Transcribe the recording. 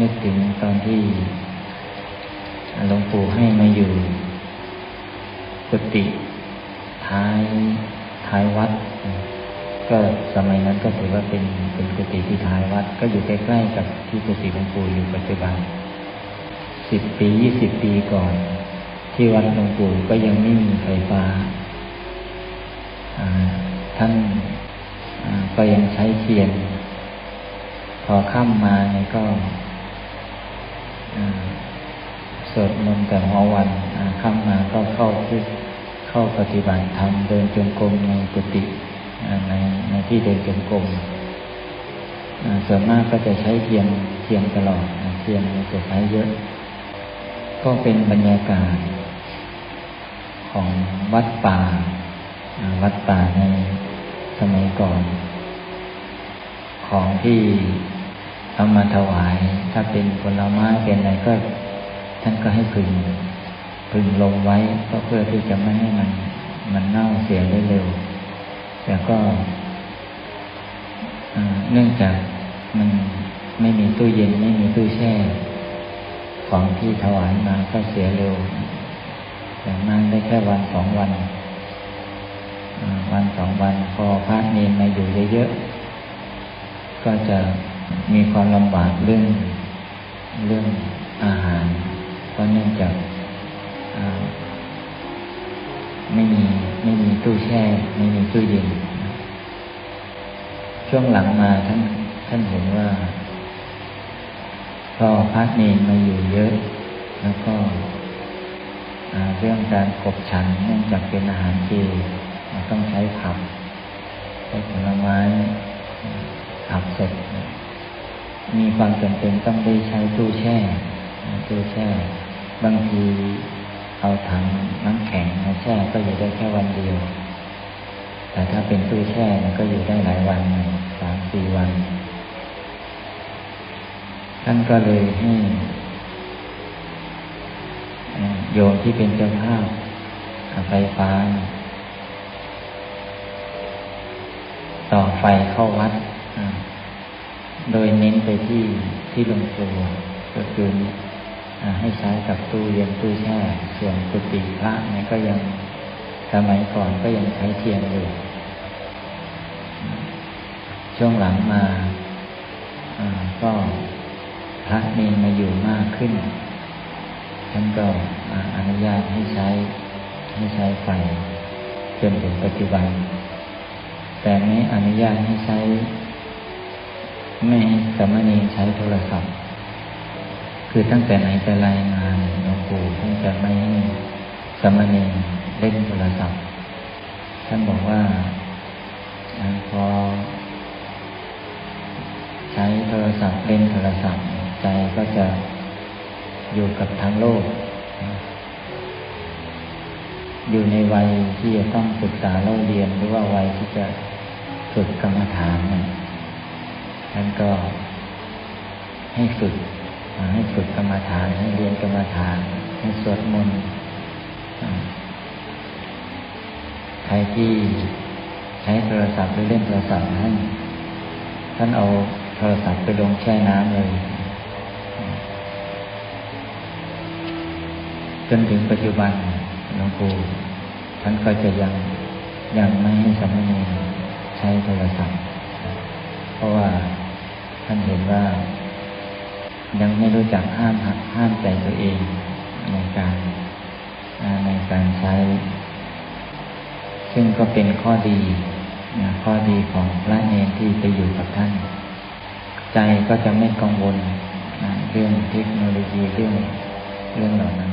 นึกถึงตอนที่หลวงปู่ให้มาอยู่กุฏิท้ายท้ายวัด ก็สมัยนั้นก็ถือว่าเป็นเป็นกุฏิที่ท้ายวัด ก็อยู่ใกล้ๆกับที่กุฏิหลวงปู่อยู่ปัจจุบันสิบปียี่สิบปีก่อน ที่วัดหลวงปู่ก็ยังไม่มีไฟฟ้าท่านก็ยังใช้เทียน พอค่ำมาเนี่ยก็ สวดมนต์แต่หัววันค่ำมาก็เข้าที่เข้าปฏิบัติธรรมเดินจงกรมในกุฏิในในที่เดินจงกรมส่วนมากก็จะใช้เทียนเทียนตลอดเทียนจะใช้เยอะ ก็เป็นบรรยากาศของวัดป่า วัดป่าในสมัยก่อน ของที่ เอามาถวาย ถ้าเป็นผลไม้เป็นอะไรก็ ท่านก็ให้พึงพึงลงไว้ก็เพื่อที่จะไม่ให้มันมันเน่าเสียได้เร็ว แต่ก็เนื่องจากมันไม่มีตู้เย็นไม่มีตู้แช่ ของที่ถวายมาก็เสียเร็วอย่างมากได้แค่วันสองวันวันสองวันพอพระเนรมาอยู่เยอะๆก็จะ มีความลำบากเรื่องเรื่องอาหาร เพราะเนื่องจากไม่มีไม่มีตู้แช่ ไม่มีตู้เย็น ช่วงหลังมาท่านท่านเห็นว่า พอพระเนรมาอยู่เยอะ แล้วก็เรื่องการขบฉันเนื่องจากเป็นอาหารเจต้องใช้ผักใช้ผลไม้ผักสด มีความจำเป็นต้องได้ใช้ตู้แช่ตู้แช่ บางทีเอาถังน้ำแข็งมาแช่ก็อยู่ได้แค่วันเดียว แต่ถ้าเป็นตู้แช่มันก็อยู่ได้หลายวันสามสี่วัน ท่านก็เลยให้โยมที่เป็นเจ้าภาพไฟฟ้า ต่อไฟเข้าวัด้นไปที่ที่ลงตัวก็คือให้ใช้กับตู้เย็นตู้แช่ส่วนกุฏิพระเนี่ยก็ยังสมัยก่อนก็ยังใช้เทียนอยู่ช่วงหลังมาก็พระเนมาอยู่มากขึ้นท่านก็อนุญาตให้ใช้ให้ใช้ไฟจนถึงปัจจุบัน แต่ไม่อนุญาตให้ใช้ สมณีใช้โทรศัพท์ คือตั้งแต่ไหนแต่ไรมาหลวงปู่ท่านจะไม่ให้สมณีเล่นโทรศัพท์ ท่านบอกว่าพอใช้โทรศัพท์เล่นโทรศัพท์ ใจก็จะอยู่กับทางโลก อยู่ในวัยที่จะต้องศึกษาเล่าเรียนหรือว่าวัยที่จะฝึกกรรมฐานเนี่ย ท่านก็ให้ฝึกให้ฝึกกรรมฐานให้เรียนกรรมฐาน ให้สวดมนต์ใครที่ใช้โทรศัพท์หรือเล่นโทรศัพท์ท่านท่านเอาโทรศัพท์ไปลงแช่น้ำเลยจนถึงปัจจุบันหลวงปู่ท่านก็จะยังยังไม่ให้สมณีใรู้จักห้ามหักห้ามใจตัวเองในการในการใช้ ซึ่งก็เป็นข้อดีนะข้อดีของพระเนรที่ไปอยู่กับท่าน ใจก็จะไม่กังวลนะเรื่องเทคโนโลยีเรื่องเรื่องเหล่านั้น